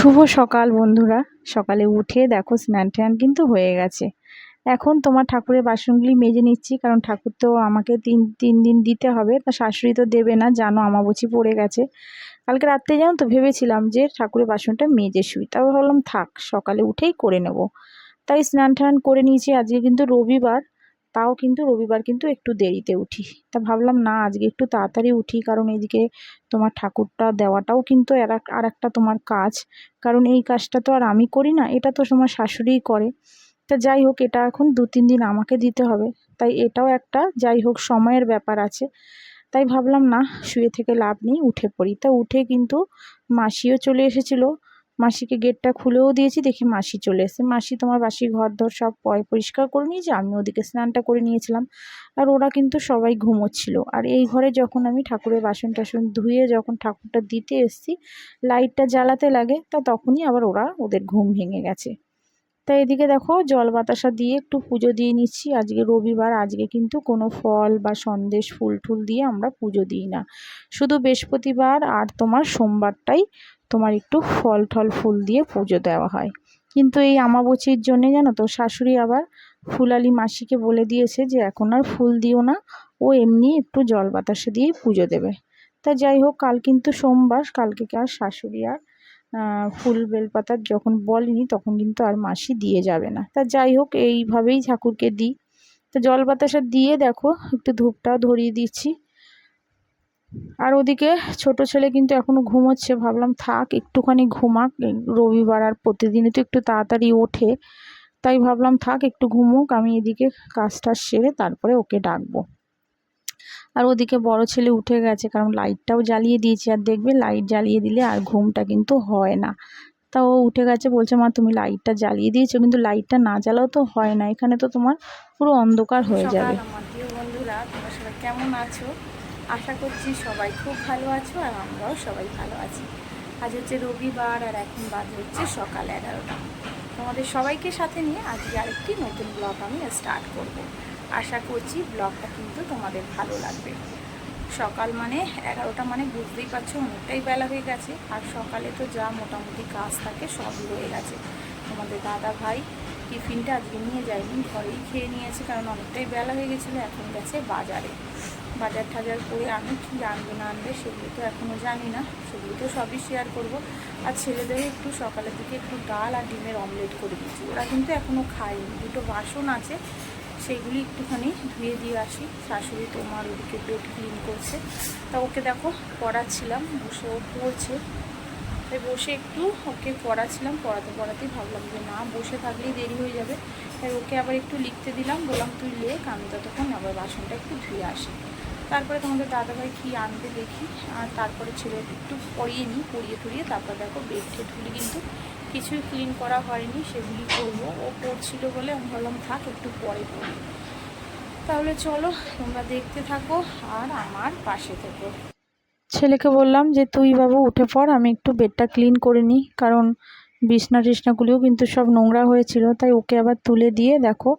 শুভ সকাল, বন্ধুরা। সকালে উঠে দেখো স্নান ট্যান কিন্তু হয়ে গেছে। এখন তোমার ঠাকুরের বাসনগুলি মেজে নিচ্ছি, কারণ ঠাকুর তো আমাকে তিন তিন দিন দিতে হবে, তা শাশুড়ি তো দেবে না, জানো আমাবুচি পড়ে গেছে। কালকে রাত্রে জানো তো ভেবেছিলাম যে ঠাকুরের বাসনটা মেজে শুই তারপর ভাবলাম থাক, সকালে উঠেই করে নেব। তাই স্নান টান করে নিয়েছি, আজকে কিন্তু রবিবার তাও কিন্তু রবিবার কিন্তু একটু দেরিতে উঠি। তা ভাবলাম না, আজকে একটু তাড়াতাড়ি উঠি, কারণ এদিকে তোমার ঠাকুরটা দেওয়াটাও কিন্তু আর একটা তোমার কাজ। কারণ এই কাজটা তো আর আমি করি না, এটা তো তোমার শাশুড়িই করে। তা যাই হোক, এটা এখন দু তিন দিন আমাকে দিতে হবে। তাই এটাও একটা যাই হোক, সময়ের ব্যাপার আছে। তাই ভাবলাম না, শুয়ে থেকে লাভ নেই, উঠে পড়ি। তা উঠে কিন্তু মাসিও চলে এসেছিল মাসিকে গেটটা খুলেও দিয়েছি, দেখি মাসি চলে এসে মাসি তোমার বাসি ঘর ধর সব পয় পরিষ্কার করে নিয়েছে আমি ওদিকে স্নানটা করে নিয়েছিলাম। আর ওরা কিন্তু সবাই ঘুমোচ্ছিল। আর এই ঘরে যখন আমি ঠাকুরের বাসন টাসন ধুয়ে যখন ঠাকুরটা দিতে এসছি লাইটটা জ্বালাতে লাগে, তা তখনই আবার ওরা ওদের ঘুম ভেঙে গেছে। তা এদিকে দেখো জল বাতাসা দিয়ে একটু পুজো দিয়ে নিচ্ছি। আজকে রবিবার, আজকে কিন্তু কোনো ফল বা সন্দেশ, ফুল টুল দিয়ে আমরা পুজো দিই না। শুধু বৃহস্পতিবার আর তোমার সোমবারটাই তোমার একটু ফল টল ফুল দিয়ে পুজো দেওয়া হয়। কিন্তু এই আমাবচির জন্যে জানো তো শাশুড়ি আবার ফুলালি মাসিকে বলে দিয়েছে যে, এখন আর ফুল দিও না। ও এমনি একটু জল বাতাসে দিয়েই পুজো দেবে। তা যাই হোক, কাল কিন্তু সোমবার, কালকে আর শাশুড়ি আর ফুল বেলপাতার যখন বলেনি তখন কিন্তু আর মাসি দিয়ে যাবে না। তা যাই হোক, এইভাবেই ঠাকুরকে দিই। তো জল বাতাসা দিয়ে দেখো, একটু ধূপটাও ধরিয়ে দিচ্ছি। আর ওদিকে ছোট ছেলে কিন্তু এখনও ঘুমোচ্ছে। ভাবলাম থাক, একটুখানি ঘুমাক। রবিবার আর প্রতিদিনই তো একটু তাড়াতাড়ি ওঠে। তাই ভাবলাম থাক, একটু ঘুমুক, আমি এদিকে কাজটা সেরে তারপরে ওকে ডাকবো। আর ওদিকে বড় ছেলে উঠে গেছে, কারণ লাইটটাও জ্বালিয়ে দিয়েছি। আর দেখবে লাইট জ্বালিয়ে দিলে আর ঘুমটা কিন্তু হয় না। তা ও উঠে গেছে, বলছে, মা, তুমি লাইটটা জ্বালিয়ে দিয়েছ, কিন্তু লাইটটা না জ্বালাও তো হয় না। এখানে তো তোমার পুরো অন্ধকার হয়ে যাবে। বন্ধুরা, তোমরা সবাই কেমন আছো? আশা করছি সবাই খুব ভালো আছো আর আমরাও সবাই ভালো আছি। আজ হচ্ছে রবিবার আর এখন বাজে হচ্ছে সকাল এগারোটা। তোমাদের সবাইকে সাথে নিয়ে আজকে আরেকটি নতুন ব্লগ আমি স্টার্ট করব। আশা করছি ব্লগটা কিন্তু তোমাদের ভালো লাগবে। সকাল মানে এগারোটা মানে বুঝতেই পারছ অনেকটাই বেলা হয়ে গেছে আর সকালে তো যা মোটামুটি কাজ থাকে সবই হয়ে গেছে। তোমাদের দাদা ভাই টিফিনটা আজকে নিয়ে যায়নি, ঘরেই খেয়ে নিয়েছে কারণ অনেকটাই বেলা হয়ে গেছিল, এখন গেছে বাজারে। বাজার টাজার করে আমি কী আনবে, না আনবে সেগুলো তো এখনও জানি না। সেগুলো তো সবই শেয়ার করব। আর ছেলেদের একটু সকালের দিকে একটু ডাল আর ডিমের অমলেট করে দিচ্ছি। ওরা কিন্তু এখনও খায়নি। দুটো বাসন আছে সেইগুলি একটুখানি ধুয়ে দিয়ে আসি। শাশুড়ি তোমার ওদিকে পেট ক্লিন করছে। তা ওকে দেখো, পড়াচ্ছিলাম, বসে ও পড়ছে। তাই বসে একটু ওকে পড়াচ্ছিলাম, পড়াতে পড়াতেই ভাবলাম যে না, বসে থাকলেই দেরি হয়ে যাবে। তাই ওকে আবার একটু লিখতে দিলাম। বললাম, তুই লেখ, আমি ততক্ষণ আবার বাসনটা একটু ধুয়ে আসি। তারপরে তোমাদের দাদাভাই কী আনতে দেখি, আর তারপরে ছেলে একটু পরিয়ে নিই, পরিয়ে টরিয়ে, তারপর দেখো বেড ঠেটগুলি কিন্তু কিছুই ক্লিন করা হয়নি, সেগুলি করব। ও পড়ছিল বলে আমি ভাবলাম থাক, একটু পরে পড়ি তাহলে চলো, তোমরা দেখতে থাকো, আর আমার পাশে থেকো। ছেলেকে বললাম যে, তুই বাবু, উঠে পড়, আমি একটু বেডটা ক্লিন করে নিই, কারণ বিছনা টিছনাগুলিও কিন্তু সব নোংরা হয়েছিল, তাই ওকে আবার তুলে দিয়ে দেখো,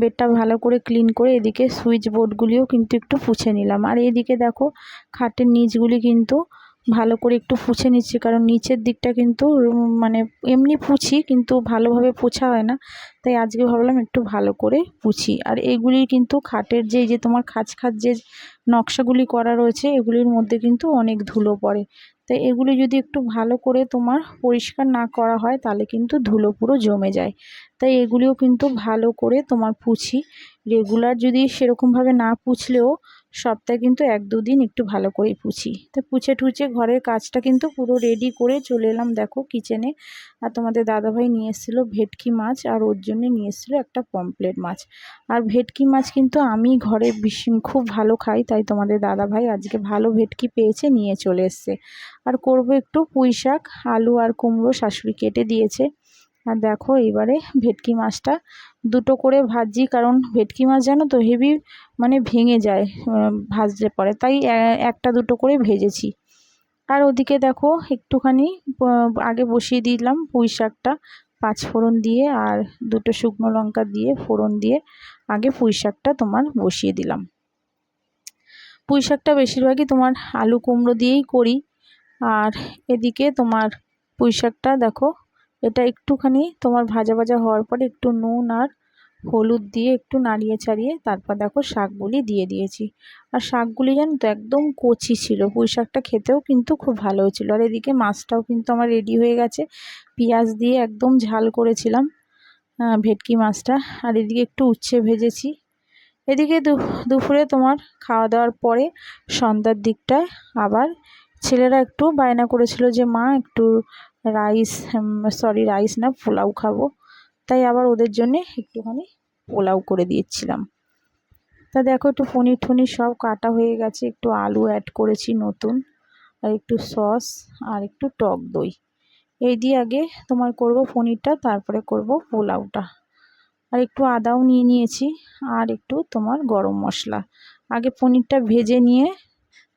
বেডটা ভালো করে ক্লিন করে এদিকে সুইচ বোর্ডগুলিও কিন্তু একটু পুছে নিলাম। আর এদিকে দেখো, খাটের নিচগুলি কিন্তু ভালো করে একটু পুছে নিচ্ছি, কারণ নিচের দিকটা কিন্তু মানে এমনি পুছি, কিন্তু ভালোভাবে পোছা হয় না, তাই আজকে ভাবলাম একটু ভালো করে পুছি। আর এগুলি কিন্তু খাটের যে যে তোমার খাঁজ খাঁজ যে নকশাগুলি করা রয়েছে, এগুলির মধ্যে কিন্তু অনেক ধুলো পড়ে। তাই এগুলি যদি একটু ভালো করে তোমার পরিষ্কার না করা হয়, তাহলে কিন্তু ধুলো পুরো জমে যায়। তাই এগুলিও কিন্তু ভালো করে তোমার পুছি। রেগুলার যদি সেরকমভাবে না পুছলেও সপ্তাহে কিন্তু এক দুদিন একটু ভালো করেই পুছি। তো পুছে টুছে ঘরের কাজটা কিন্তু পুরো রেডি করে চলে এলাম দেখো কিচেনে আর তোমাদের দাদাভাই নিয়ে এসেছিল ভেটকি মাছ আর ওর জন্য নিয়ে এসেছিল একটা পমপ্লেট মাছ। আর ভেটকি মাছ কিন্তু আমি ঘরে খুব ভালো খাই, তাই তোমাদের দাদাভাই আজকে ভালো ভেটকি পেয়েছে, নিয়ে চলে এসছে। আর করব একটু পুঁই শাক আলু আর কুমড়ো শাশুড়ি কেটে দিয়েছে। আর দেখো এবারে ভেটকি মাছটা দুটো করে ভাজি, কারণ ভেটকি মাছ জানো তো হেভি মানে ভেঙে যায় ভাজলে পরে। তাই একটা দুটো করে ভেজেছি। আর ওদিকে দেখো একটুখানি আগে বসিয়ে দিলাম পুঁই শাকটা, পাঁচ ফোড়ন দিয়ে আর দুটো শুকনো লঙ্কা দিয়ে, ফোড়ন দিয়ে আগে পুঁই শাকটা তোমার বসিয়ে দিলাম। পুঁই শাকটা বেশিরভাগই তোমার আলু কুমড়ো দিয়েই করি। আর এদিকে তোমার পুঁই শাকটা দেখো এটা একটুখানি তোমার ভাজা ভাজা হওয়ার পরে একটু নুন আর হলুদ দিয়ে একটু নাড়িয়ে ছাড়িয়ে তারপর দেখো শাকগুলি দিয়ে দিয়েছি। আর শাকগুলি জানো তো একদম কচি ছিল, পুঁই শাকটা খেতেও কিন্তু খুব ভালো হয়েছিল। আর এদিকে মাছটাও কিন্তু আমার রেডি হয়ে গেছে। পেঁয়াজ দিয়ে একদম ঝাল করেছিলাম ভেটকি মাছটা। আর এদিকে একটু উচ্ছে ভেজেছি। এদিকে দুপুরে তোমার খাওয়া দাওয়ার পরে সন্ধ্যার দিকটায় আবার ছেলেরা একটু বায়না করেছিল যে, মা, একটু রাইস সরি রাইস না, পোলাও খাব। তাই আবার ওদের জন্যে একটুখানি পোলাও করে দিয়েছিলাম। তা দেখো, একটু পনির টনির সব কাটা হয়ে গেছে। একটু আলু অ্যাড করেছি নতুন, আর একটু সস আর একটু টক দই। এই দিয়ে আগে তোমার করব পনিরটা, তারপরে করব পোলাওটা। আর একটু আদাও নিয়ে নিয়েছি, আর একটু তোমার গরম মশলা। আগে পনিরটা ভেজে নিয়ে,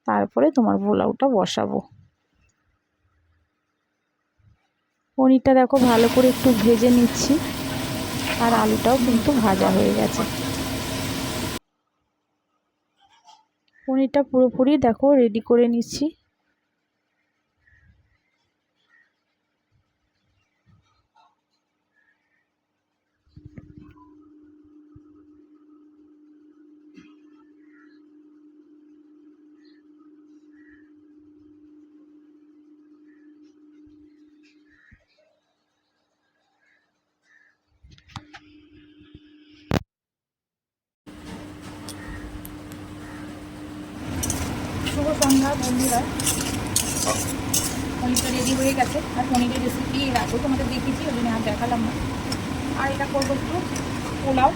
তারপরে তোমার পোলাওটা বসাবো। পনিরটা দেখো ভালো করে একটু ভেজে নিচ্ছি। আর আলুটাও কিন্তু ভাজা হয়ে গেছে। পনিরটা পুরোপুরি দেখো রেডি করে নিচ্ছি শুভ বন্ধুরা পনিরটা রেডি হয়ে গেছে। আর পনিরের রেসিপি এর আগেও তোমাদের দেখিয়েছি, ওই জন্য আর দেখালাম না। আর এটা করব একটু পোলাও।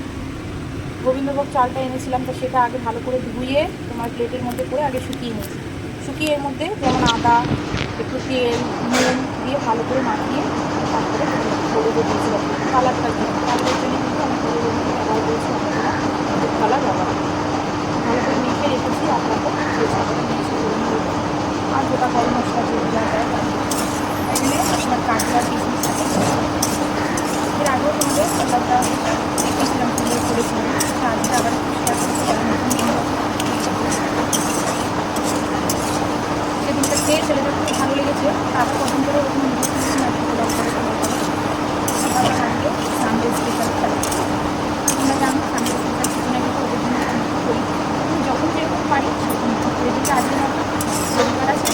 গোবিন্দভোগ চালটা এনেছিলাম, তো সেটা আগে ভালো করে ধুয়ে তোমার প্লেটের মধ্যে করে আগে শুকিয়ে নিয়েছি শুকিয়ে এর মধ্যে যেমন আদা, একটু তেল, নুন দিয়ে ভালো করে মাখিয়ে তারপরে হলুদও দিয়েছিলাম। কালারটা দিয়ে কালারের জন্য কিন্তু আমি হলুদ ব্যবহার করেছি কালার ব্যবহার ভালো করে রেখেছি আপনাকে আর গোটা গরম মশলা যেগুলো দেওয়া যায় এখানে আপনার কাঁচা কিশমিশ আছে এর আগেও তোমাদের কলাটা দেখেছিলাম সুন্দর করেছিলাম আজকে আবার সেদিনটা খেয়ে ছেলেটা খুব ভালো লেগেছে তারপর প্রথম করে ওরকম পোলাও করে আবার আজকে সানডে স্পেশাল খেলা তোমরা জানো সানডে স্পেশাল চিকেন আগে ওদের জন্য করি যখন যেরকম পারি যেদিকে আজকে না রবিবার আছে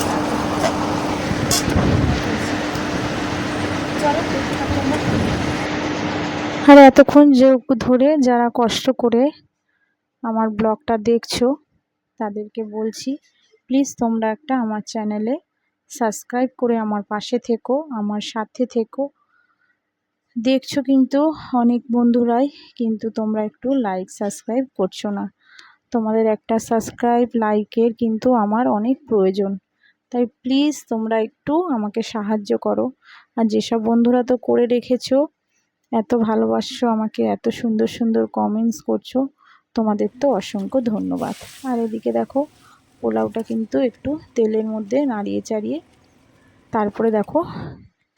চলো দেখতে থাকো তোমরা আর এতক্ষণ যে ধরে যারা কষ্ট করে আমার ব্লগটা দেখছ, তাদেরকে বলছি প্লিজ তোমরা একটা আমার চ্যানেলে সাবস্ক্রাইব করে আমার পাশে থেকো, আমার সাথে থেকো। দেখছ কিন্তু অনেক বন্ধুরাই, কিন্তু তোমরা একটু লাইক সাবস্ক্রাইব করছ না। তোমাদের একটা সাবস্ক্রাইব লাইকের কিন্তু আমার অনেক প্রয়োজন। তাই প্লিজ তোমরা একটু আমাকে সাহায্য করো। আর যেসব বন্ধুরা তো করে রেখেছো এত ভালোবাসছো, আমাকে এত সুন্দর সুন্দর কমেন্টস করছ, তোমাদের তো অসংখ্য ধন্যবাদ। আর এদিকে দেখো, পোলাওটা কিন্তু একটু তেলের মধ্যে নাড়িয়ে চাড়িয়ে তারপরে দেখো,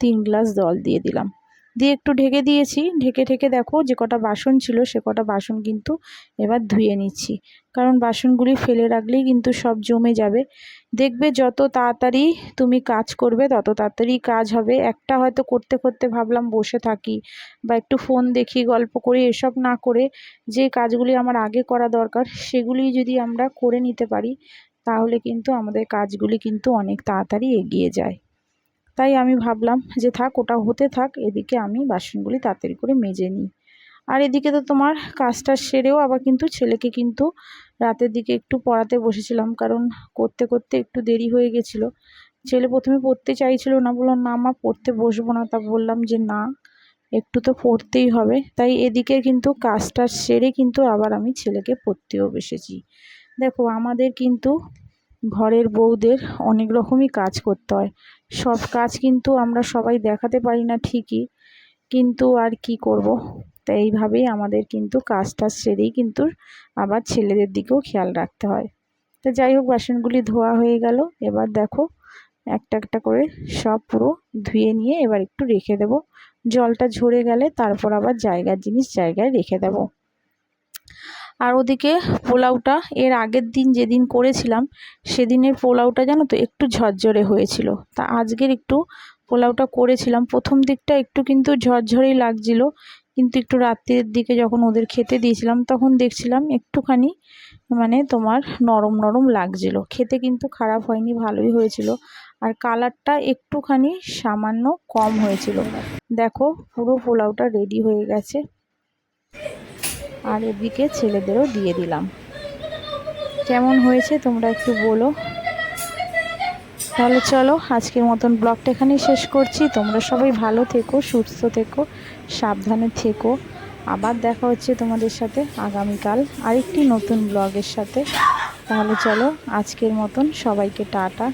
তিন গ্লাস জল দিয়ে দিলাম। দিয়ে একটু ঢেকে দিয়েছি। ঢেকে ঢেকে দেখো যে কটা বাসন ছিল, সে কটা বাসন কিন্তু এবার ধুয়ে নিচ্ছি। কারণ বাসনগুলি ফেলে রাখলেই কিন্তু সব জমে যাবে। দেখবে যত তাড়াতাড়ি তুমি কাজ করবে, তত তাড়াতাড়ি কাজ হবে। একটা হয়তো করতে করতে ভাবলাম বসে থাকি বা একটু ফোন দেখি, গল্প করি, এসব না করে যে কাজগুলি আমার আগে করা দরকার, সেগুলি যদি আমরা করে নিতে পারি, তাহলে কিন্তু আমাদের কাজগুলি কিন্তু অনেক তাড়াতাড়ি এগিয়ে যায়। তাই আমি ভাবলাম যে থাক, ওটা হতে থাক, এদিকে আমি বাসনগুলি তাড়াতাড়ি করে মেজে নিই। আর এদিকে তো তোমার কাজটা সেরেও আবার কিন্তু ছেলেকে কিন্তু রাতের দিকে একটু পড়াতে বসেছিলাম, কারণ করতে করতে একটু দেরি হয়ে গেছিল। ছেলে প্রথমে পড়তে চাইছিল না বললাম না মা, পড়তে বসবো না। তা বললাম যে, না, একটু তো পড়তেই হবে। তাই এদিকে কিন্তু কাজটা সেরে কিন্তু আবার আমি ছেলেকে পড়তেও বসেছি। দেখো, আমাদের কিন্তু ঘরের বউদের অনেক রকমই কাজ করতে হয়। সব কাজ কিন্তু আমরা সবাই দেখাতে পারি না ঠিকই, কিন্তু আর কি করব? তো এইভাবেই আমাদের কিন্তু কাজ টাজ সেরেই কিন্তু আবার ছেলেদের দিকেও খেয়াল রাখতে হয়। তো যাই হোক, বাসনগুলি ধোয়া হয়ে গেল। এবার দেখো, একটা একটা করে সব পুরো ধুয়ে নিয়ে এবার একটু রেখে দেব। জলটা ঝরে গেলে তারপর আবার জায়গার জিনিস জায়গায় রেখে দেব। আর ওদিকে পোলাওটা এর আগের দিন যেদিন করেছিলাম, সেদিনের পোলাওটা জানো তো একটু ঝরঝরে হয়েছিল। তা আজকের একটু পোলাওটা করেছিলাম। প্রথম দিকটা একটু কিন্তু ঝরঝরেই লাগছিল, কিন্তু একটু রাত্রের দিকে যখন ওদের খেতে দিয়েছিলাম, তখন দেখছিলাম একটুখানি মানে তোমার নরম নরম লাগছিল। খেতে কিন্তু খারাপ হয়নি, ভালোই হয়েছিল। আর কালারটা একটুখানি সামান্য কম হয়েছিল। দেখো পুরো পোলাওটা রেডি হয়ে গেছে। আর এদিকে ছেলেদেরও দিয়ে দিলাম। কেমন হয়েছে তোমরা একটু বলো। তাহলে চলো, আজকের মতন ব্লগটা এখানেই শেষ করছি। তোমরা সবাই ভালো থেকো, সুস্থ থেকো, সাবধানে থেকো। আবার দেখা হচ্ছে তোমাদের সাথে আগামীকাল আরেকটি নতুন ব্লগের সাথে। তাহলে চলো, আজকের মতন সবাইকে টাটা।